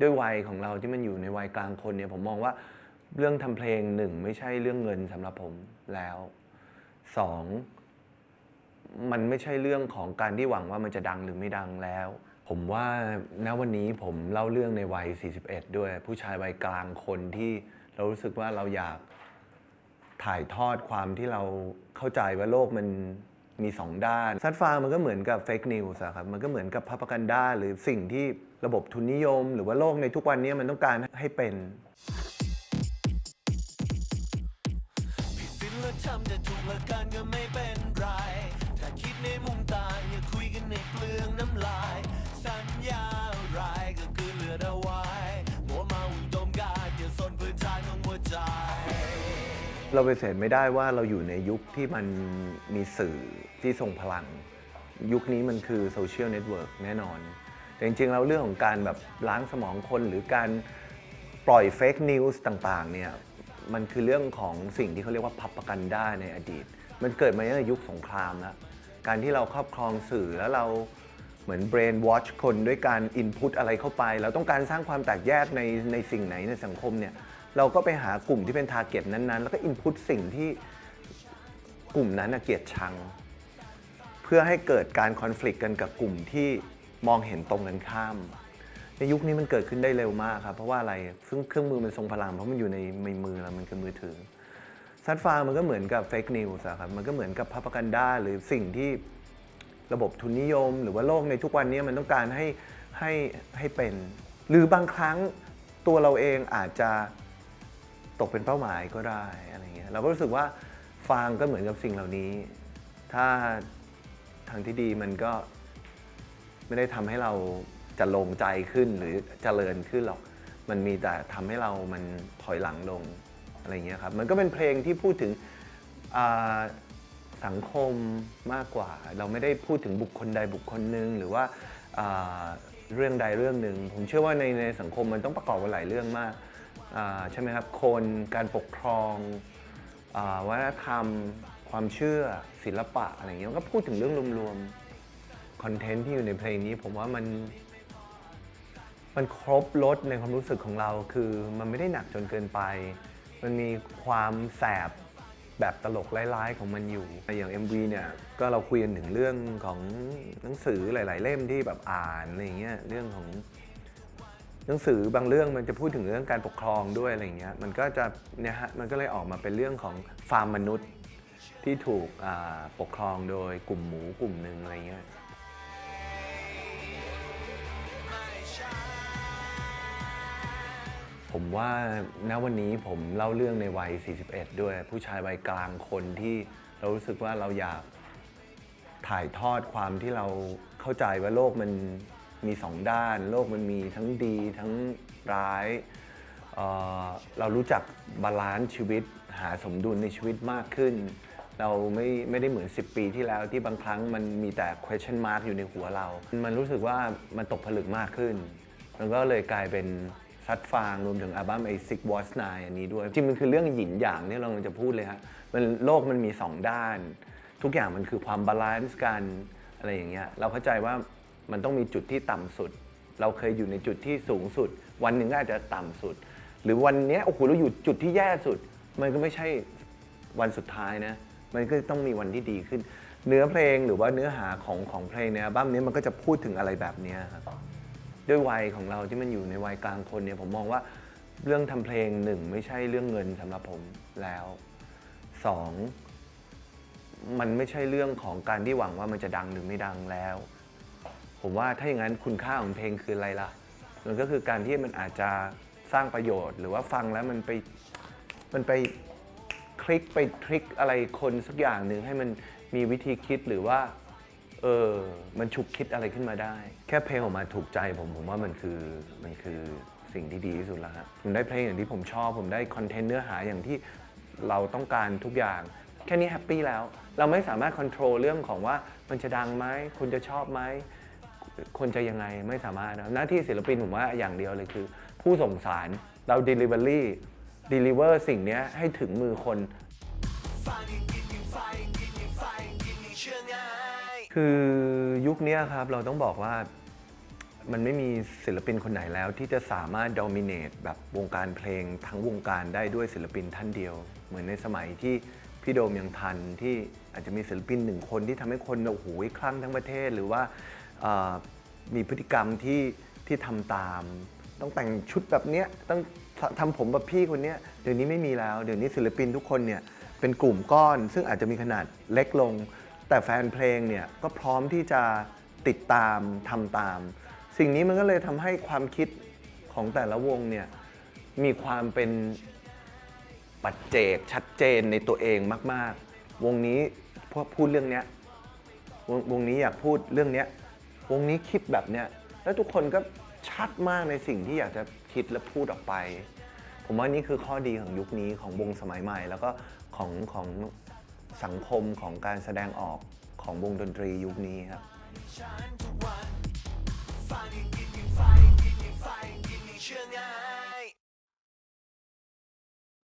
ด้วยวัยของเราที่มันอยู่ในวัยกลางคนเนี่ยผมมองว่าเรื่องทำเพลงหนึ่งไม่ใช่เรื่องเงินสำหรับผมแล้วสองมันไม่ใช่เรื่องของการที่หวังว่ามันจะดังหรือไม่ดังแล้ว ผมว่าณวันนี้ผมเล่าเรื่องในวัย 41 ด้วย ผู้ชายวัยกลางคนที่เรารู้สึกว่าเราอยากถ่ายทอดความที่เราเข้าใจว่าโลกมัน มีสองด้านซัดฟางมันก็เหมือนกับเฟกนิวส์ครับมันก็เหมือนกับพับกันด้าหรือสิ่งที่ระบบทุนนิยม หรือว่าโลกในทุกวันนี้มันต้องการให้เป็นผิดศีลธรรมจะถูกละกันก็ไม่เป็นไรถ้าคิดในมุมต่างอย่าคุยกันในเปลืองน้ำลาย สัญญาอะไรก็คือเหลือเอาไว้ เราไปเสธไม่ได้ว่าเราอยู่ในยุคที่มันมีสื่อที่ทรงพลัง ยุคนี้มันคือโซเชียลเน็ตเวิร์กแน่นอน แต่จริงๆ แล้วเรื่องของการแบบล้างสมองคนหรือการปล่อยเฟกนิวส์ต่างๆเนี่ยมันคือเรื่องของสิ่งที่เขาเรียกว่าพับประกันได้ในอดีต มันเกิดมาในยุคสงครามแล้ว การที่เราครอบครองสื่อแล้วเราเหมือนเบรนวอชคนด้วยการอินพุตอะไรเข้าไป เราต้องการสร้างความแตกแยกในในสิ่งไหนในสังคมเนี่ย เราก็ไปหากลุ่มที่เป็นทาร์เก็ตนั้นๆ แล้วก็อินพุตสิ่งที่กลุ่มนั้นนะเกลียดชัง เพื่อให้เกิดการคอน FLICT กันกับกลุ่มที่มองเห็นตรงกันข้าม ในยุคนี้มันเกิดขึ้นได้เร็วมากครับ เพราะว่าอะไรซึ่งเครื่องมือมันทรงพลัง เพราะมันอยู่ในมือเรามันคือมือถือซัดฟามันก็เหมือนกับเฟกนิวส์ครับมันก็เหมือนกับพับกันดาหรือสิ่งที่ระบบทุนนิยม หรือว่าโลกในทุกวันนี้มันต้องการให้ให้ให้เป็น หรือบางครั้งตัวเราเองอาจจะ ตกเป็นเป้าหมายก็ได้อะไรเงี้ยเราก็รู้สึกว่าฟางก็เหมือนกับสิ่งเหล่านี้ ถ้าทางที่ดีมันก็ไม่ได้ทำให้เราจะลงใจขึ้นหรือเจริญขึ้นหรอก มันมีแต่ทำให้เรามันถอยหลังลงอะไรเงี้ยครับ มันก็เป็นเพลงที่พูดถึงสังคมมากกว่า เราไม่ได้พูดถึงบุคคลใดบุคคลหนึ่งหรือว่าเรื่องใดเรื่องหนึ่ง ผมเชื่อว่าในในสังคมมันต้องประกอบกันหลายเรื่องมาก ใช่ไหมครับคนการปกครองอวัฒนธรรม ความเชื่อศิลปะอะไรเงี้ยก็พูดถึงเรื่องรวมๆคอนเทนต์ที่อยู่ในเพลงนี้ ผมว่ามันมันครบรถในความรู้สึกของเรา คือมันไม่ได้หนักจนเกินไป มันมีความแสบแบบตลกร้ายๆของมันอยู่อย่าง MV เนี่ยก็เราคุยกันถึงเรื่องของหนังสือหลาย ๆ เล่มที่แบบอ่านอะไรเงี้ยเรื่องของ หนังสือบางเรื่องมันจะพูดถึงเรื่องการปกครองด้วยอะไรเงี้ยมันก็จะเนี่ยฮะมันก็เลยออกมาเป็นเรื่องของฟาร์มมนุษย์ที่ถูกปกครองโดยกลุ่มหมูกลุ่มหนึ่งอะไรเงี้ยผมว่าณวันนี้ผมเล่าเรื่องในวัย 41 ด้วย ผู้ชายวัยกลางคนที่เรารู้สึกว่าเราอยากถ่ายทอดความที่เราเข้าใจว่าโลกมัน มีสองด้าน โลกมันมีทั้งดีทั้งร้ายเเรารู้จักบาลานซ์ชีวิตหาสมดุลในชีวิตมากขึ้น เราไม่ไม่ได้เหมือน 10 ปีที่แล้วที่บางครั้งมันมีแต่ question mark อยู่ในหัวเรา มันรู้สึกว่ามันตกผลึกมากขึ้น มันก็เลยกลายเป็นซัดฟางรวมถึงอัลบั้มไอซิกวอสไนอันนี้ด้วย จริงมันคือเรื่องหยินหยางที่เรากำลังจะพูดเลยฮะมันโลกมันมีสองด้าน ทุกอย่างมันคือความบาลานซ์กันอะไรอย่างเงี้ยเราเข้าใจว่า มันต้องมีจุดที่ต่ำสุด เราเคยอยู่ในจุดที่สูงสุด วันหนึ่งก็อาจจะต่ำสุด หรือวันนี้โอ้โหเราอยู่จุดที่แย่สุด มันก็ไม่ใช่วันสุดท้ายนะ มันก็ต้องมีวันที่ดีขึ้น เนื้อเพลงหรือว่าเนื้อหาของของเพลงในอัลบั้มนี้มันก็จะพูดถึงอะไรแบบนี้ครับด้วยวัยของเราที่มันอยู่ในวัยกลางคนเนี่ยผมมองว่าเรื่องทำเพลงหนึ่งไม่ใช่เรื่องเงินสำหรับผมแล้วสองมันไม่ใช่เรื่องของการที่หวังว่ามันจะดังหรือไม่ดังแล้ว ผมว่าถ้าอย่างนั้นคุณค่าของเพลงคืออะไรล่ะ มันก็คือการที่มันอาจจะสร้างประโยชน์ หรือว่าฟังแล้วมันไปมันไปคลิกไปทริกอะไรคนสักอย่างหนึ่งให้มันมีวิธีคิดหรือว่าเออมันฉุกคิดอะไรขึ้นมาได้ แค่เพลงออกมาถูกใจผมผมว่ามันคือมันคือสิ่งที่ดีที่สุดแล้วฮะผมได้เพลงอย่างที่ผมชอบ ผมได้คอนเทนต์เนื้อหาอย่างที่เราต้องการทุกอย่าง แค่นี้แฮปปี้แล้ว เราไม่สามารถควบคุมเรื่องของว่ามันจะดังไหมคุณจะชอบไหม คนจะยังไงไม่สามารถนะหน้าที่ศิลปินผมว่าอย่างเดียวเลยคือ ผู้ส่งสารเรา delivery deliver สิ่งนี้ให้ถึงมือคน คือยุคนี้ครับเราต้องบอกว่ามันไม่มีศิลปินคนไหนแล้วที่จะสามารถด o มิเนตแบบวงการเพลงทั้งวงการได้ด้วยศิลปินท่านเดียว เหมือนในสมัยที่พี่โดมยังทันที่อาจจะมีศิลปินหนึ่งคนที่ทำให้คนโอ้โหคลั่งทั้งประเทศ หรือว่า มีพฤติกรรมที่ที่ทำตาม ต้องแต่งชุดแบบเนี้ยต้องทำผมแบบพี่คนเนี้ยเดี๋ยวนี้ไม่มีแล้ว เดี๋ยวนี้ศิลปินทุกคนเนี่ยเป็นกลุ่มก้อน ซึ่งอาจจะมีขนาดเล็กลง แต่แฟนเพลงเนี่ยก็พร้อมที่จะติดตามทำตาม สิ่งนี้มันก็เลยทำให้ความคิดของแต่ละวงเนี่ยมีความเป็นปัจเจกชัดเจนในตัวเองมาก ๆ วงนี้พวกพูดเรื่องเนี้ยวงวงนี้อยากพูดเรื่องเนี้ย วงนี้คิดแบบเนี้ยแล้วทุกคนก็ชัดมากในสิ่งที่อยากจะคิดและพูดออกไป ผมว่านี่คือข้อดีของยุคนี้ของวงสมัยใหม่ แล้วก็ของของสังคมของการแสดงออกของวงดนตรียุคนี้ครับ Give me fire.